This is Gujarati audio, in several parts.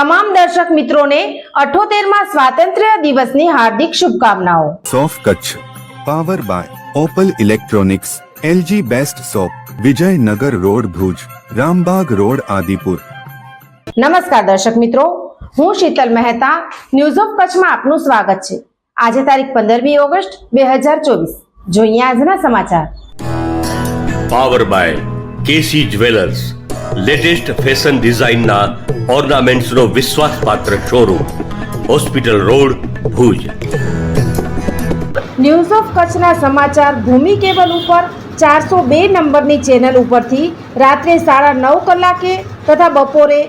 તમામ દર્શક મિત્રોને અઠોતેરમાં સ્વાતંત્ર્ય દિવસની હાર્દિક શુભકામનાઓ. સોફ Kutch power by Opal electronics LG best shop Vijaynagar road Bhuj Rambag road Adipur. નમસ્કાર દર્શક મિત્રો હું શીતલ મહેતા ન્યૂઝ ઓફ કચ્છમાં આપનું સ્વાગત છે. આજે તારીખ પંદરમી ઓગસ્ટ બે હજાર ચોવીસ. જોઈએ આજના સમાચાર. Power by KC jewellers latest fashion ડિઝાઇનના ઓર્નામેન્ટ્સનો વિશ્વાસપાત્ર showroom hospital road Bhuj. News of કચ્છના સમાચાર ભૂમિ કેબલ ઉપર ચારસો બે નંબરની ચેનલ ઉપરથી રાત્રે સાડા નવ કલાકે તથા બપોરે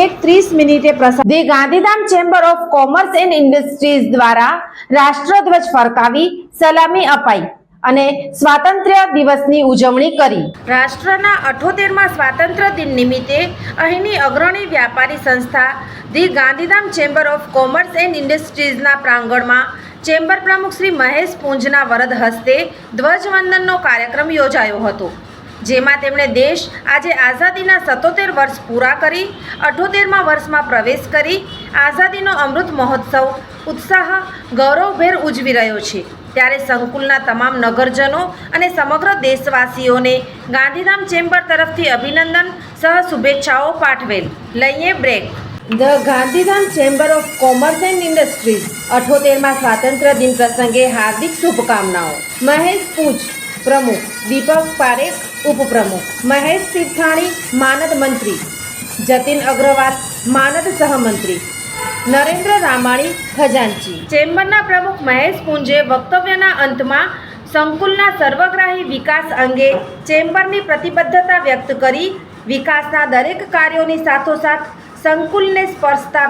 એક ત્રીસ મિનિટે પ્રસાર the Gandhidham chamber of commerce and industries દ્વારા રાષ્ટ્રધ્વજ ફરકાવી સલામી અપાઈ. અને સ્વાતંત્ર્ય દિવસની ઉજવણી કરી. રાષ્ટ્રના અઠોતેરમાં સ્વાતંત્ર્ય દિન નિમિત્તે અહીંની અગ્રણી વ્યાપારી સંસ્થા, the Gandhidham chamber of commerce and ઇન્ડસ્ટ્રીઝના પ્રાંગણમાં ચેમ્બર પ્રમુખ શ્રી મહેશ પૂંજના વરદ હસ્તે ધ્વજવંદનનો કાર્યક્રમ યોજાયો હતો, જેમાં તેમણે દેશ આજે આઝાદીના સત્તોતેર વર્ષ પૂરા કરી, અઠોતેરમાં વર્ષમાં પ્રવેશ કરી, આઝાદીનો અમૃત મહોત્સવ, ઉત્સાહ, ગૌરવભેર ઉજવી રહ્યો છે. ત્યારે સંકુલના તમામ નગરજનો અને સમગ્ર દેશવાસીઓને ગાંધીધામ ચેમ્બર તરફથી અભિનંદન સહ શુભેચ્છાઓ પાઠવેલ. લઈએ break the Gandhidham chamber of commerce and industries અઠોતેરમાં સ્વાતંત્ર્ય દિન પ્રસંગે હાર્દિક શુભકામનાઓ. મહેશ પૂંચ પ્રમુખ. દીપક પારેખ, ઉપપ્રમુખ. મહેશ તીર્થાણી, માનદ મંત્રી. જતીન અગ્રવાલ, માનદ સહમંત્રી. નરેન્દ્ર રામાણી ખજાનચી. ચેમ્બરના પ્રમુખ મહેશ પુંજે વક્તવ્યના અંતમાં સંકુલના સર્વગ્રાહી વિકાસ અંગે ચેમ્બરની પ્રતિબદ્ધતા વ્યક્ત કરી. વિકાસના દરેક કાર્યોની સાથોસાથ સંકુલને સ્પર્શતા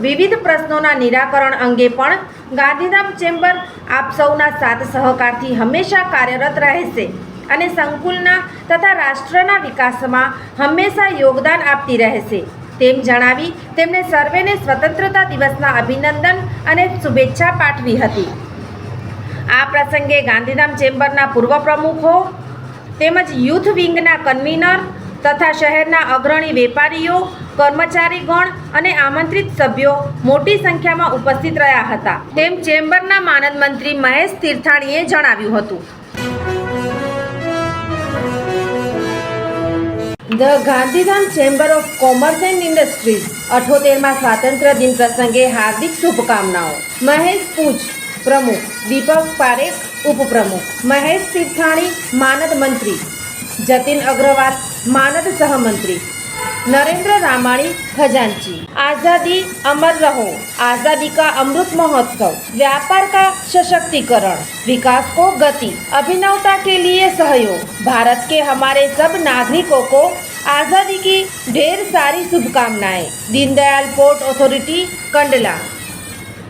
વિવિધ પ્રશ્નોના નિરાકરણ અંગે પણ ગાંધીધામ ચેમ્બર આપ સૌના સાથ સહકારથી હંમેશા કાર્યરત રહેશે અને સંકુલના તથા રાષ્ટ્રના વિકાસમાં હંમેશા યોગદાન આપતી રહેશે. તેમ જણાવી તેમણે સર્વેને સ્વતંત્રતા દિવસના અભિનંદન અને શુભેચ્છા પાઠવી હતી. આ પ્રસંગે ગાંધીધામ ચેમ્બરના પૂર્વ પ્રમુખો તેમજ યુથ વિંગના કન્વીનર તથા શહેરના અગ્રણી વેપારીઓ, કર્મચારીગણ અને આમંત્રિત સભ્યો મોટી સંખ્યામાં ઉપસ્થિત રહ્યા હતા. તેમ ચેમ્બરના માનદ મંત્રી મહેશ તીર્થાણીએ જણાવ્યું હતું. The Gandhidham chamber of commerce and industries અઠોતેરમાં સ્વાતંત્ર્ય દિન પ્રસંગે હાર્દિક શુભકામનાઓ. મહેશ પૂંચ પ્રમુખ. દીપક પારેખ, ઉપપ્રમુખ. મહેશ તીર્થાણી, માનદ મંત્રી. જતીન અગ્રવાલ, માનદ સહમંત્રી. नरेंद्र रामाणी खजांची आजादी अमर रहो आजादी का अमृत महोत्सव व्यापार का सशक्तिकरण विकास को गति अभिनवता के लिए सहयोग भारत के हमारे सब नागरिकों को आजादी की ढेर सारी शुभकामनाएं दीनदयाल पोर्ट ऑथोरिटी कंडला